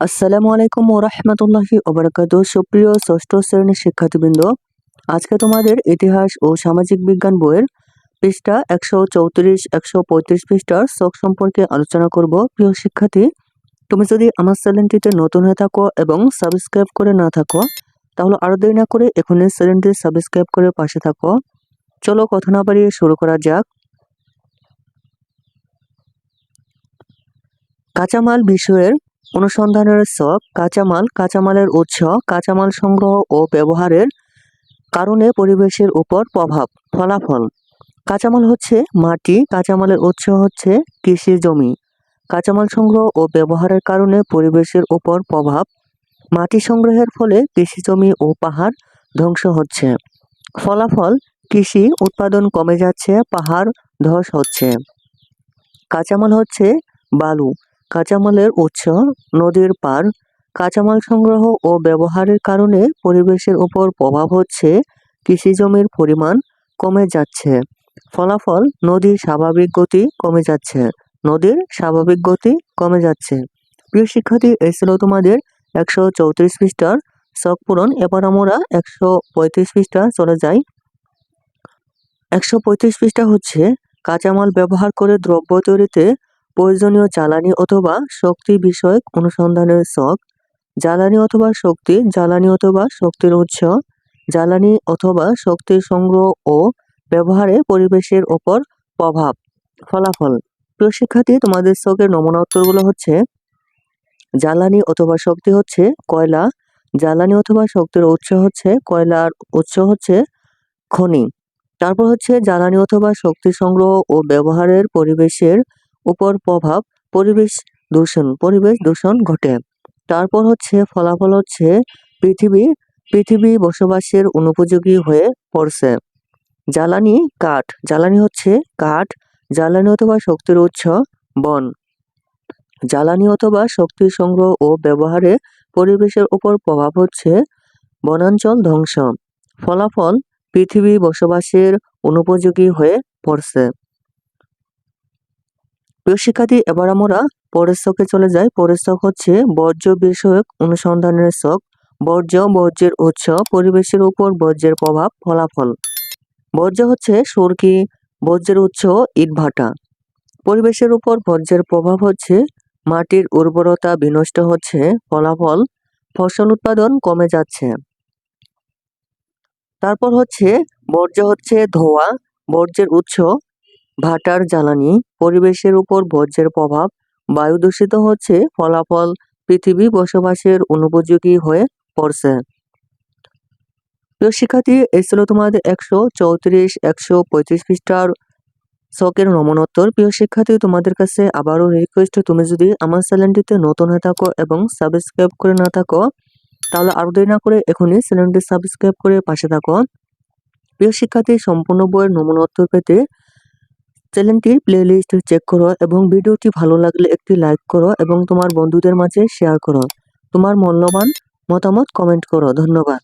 আসসালামু আলাইকুম ও রহমতুল্লাহি ওবরাকাত সুপ্রিয় ষষ্ঠ শ্রেণির শিক্ষার্থীবৃন্দ, আজকে তোমাদের ইতিহাস ও সামাজিক বিজ্ঞান বইয়ের পৃষ্ঠা একশো চৌত্রিশ, একশো পঁয়ত্রিশ পৃষ্ঠার শখ সম্পর্কে আলোচনা করব। প্রিয় শিক্ষার্থী, তুমি যদি আমার চ্যানেলটিতে নতুন হয়ে থাকো এবং সাবস্ক্রাইব করে না থাকো, তাহলে আরও দেরি না করে এখনই চ্যানেলটি সাবস্ক্রাইব করে পাশে থাকো। চলো কথা না বাড়িয়ে শুরু করা যাক। কাঁচামাল বিষয়ের অনুসন্ধানের শখ, কাঁচামাল, কাঁচামালের উৎস, কাঁচামাল সংগ্রহ ও ব্যবহারের কারণে পরিবেশের উপর প্রভাব, ফলাফল। কাঁচামাল হচ্ছে মাটি, কাঁচামালের উৎস হচ্ছে কৃষি জমি। কাঁচামাল সংগ্রহ ও ব্যবহারের কারণে পরিবেশের উপর প্রভাব, মাটি সংগ্রহের ফলে কৃষি জমি ও পাহাড় ধ্বংস হচ্ছে। ফলাফল, কৃষি উৎপাদন কমে যাচ্ছে, পাহাড় ধস হচ্ছে। কাঁচামাল হচ্ছে বালু কাঁচামালের উৎস, নদীর পার, কাঁচামাল সংগ্রহ ও ব্যবহারের কারণে পরিবেশের উপর প্রভাব হচ্ছে, কৃষি জমির পরিমাণ কমে যাচ্ছে। ফলাফল, নদীর স্বাভাবিক গতি কমে যাচ্ছে, নদীর স্বাভাবিক গতি কমে যাচ্ছে। প্রিয় শিক্ষার্থী, এই তোমাদের একশো চৌত্রিশ পৃষ্ঠার শখ পূরণ। এবার আমরা একশো পঁয়ত্রিশ পৃষ্ঠা চলে যাই। একশো পঁয়ত্রিশ পৃষ্ঠা হচ্ছে কাঁচামাল ব্যবহার করে দ্রব্য তৈরিতে প্রয়োজনীয় জ্বালানি অথবা শক্তি বিষয়ক অনুসন্ধানের শখ, জ্বালানি অথবা শক্তি, জ্বালানি অথবা শক্তির উৎস, জ্বালানি অথবা শক্তির সংগ্রহ ও ব্যবহারে পরিবেশের ওপর প্রভাব। ফলাফল। প্রিয় শিক্ষার্থী, তোমাদের শখের নমুনা উত্তরগুলো হচ্ছে, জ্বালানি অথবা শক্তি হচ্ছে কয়লা, জ্বালানি অথবা শক্তির উৎস হচ্ছে কয়লার উৎস হচ্ছে খনি। তারপর হচ্ছে জ্বালানি অথবা শক্তি সংগ্রহ ও ব্যবহারের পরিবেশের উপর প্রভাব, পরিবেশ দূষণ পরিবেশ দূষণ ঘটে। তারপর হচ্ছে ফলাফল হচ্ছে পৃথিবী পৃথিবী বসবাসের অনুপযোগী হয়ে পড়ছে। জ্বালানি কাঠ, জ্বালানি হচ্ছে কাঠ, জ্বালানি অথবা শক্তির উৎস, বন। জ্বালানি অথবা শক্তি সংগ্রহ ও ব্যবহারে পরিবেশের উপর প্রভাব হচ্ছে বনাঞ্চল ধ্বংস। ফলাফল পৃথিবী বসবাসের অনুপযোগী হয়ে পড়ছে। প্রিয় শিক্ষার্থী এবার আমরা পরের শখে চলে যাই। পরের শখ হচ্ছে বর্জ্য বিষয়ক অনুসন্ধানের শখ বর্জ্য, বর্জ্যের উৎস, পরিবেশের উপর বর্জ্যের প্রভাব, ফলাফল। বর্জ্য হচ্ছে সুরকি, বর্জ্যের উৎস ইটভাটা পরিবেশের উপর বর্জ্যের প্রভাব হচ্ছে মাটির উর্বরতা বিনষ্ট হচ্ছে, ফলাফল, ফসল উৎপাদন কমে যাচ্ছে। তারপর হচ্ছে বর্জ্য হচ্ছে ধোয়া, বর্জ্যের উৎস ভাটার জ্বালানি, পরিবেশের উপর বর্জ্যের প্রভাব, বায়ু দূষিত হচ্ছে, ফলাফল পৃথিবী বসবাসের অনুপযোগী হয়ে পড়ছে। প্রিয় শিক্ষার্থী, এই ছিল তোমাদের একশো চৌত্রিশ, একশো পঁয়ত্রিশ পৃষ্ঠার শখের নমনোত্তর। প্রিয় শিক্ষার্থী, তোমাদের কাছে আবারও রিকোয়েস্ট তুমি যদি আমার চ্যানেলটিতে নতুন হয়ে থাকো এবং সাবস্ক্রাইব করে না থাকো, তাহলে আরও দেরি না করে এখনই চ্যানেলটি সাবস্ক্রাইব করে পাশে থাকো। প্রিয় শিক্ষার্থী, সম্পূর্ণ বইয়ের নমনোত্তর পেতে চ্যানেলটির প্লেলিস্ট চেক করো এবং ভিডিওটি ভালো লাগলে একটি লাইক করো এবং তোমার বন্ধুদের মাঝে শেয়ার করো। তোমার মূল্যবান মতামত কমেন্ট করো। ধন্যবাদ।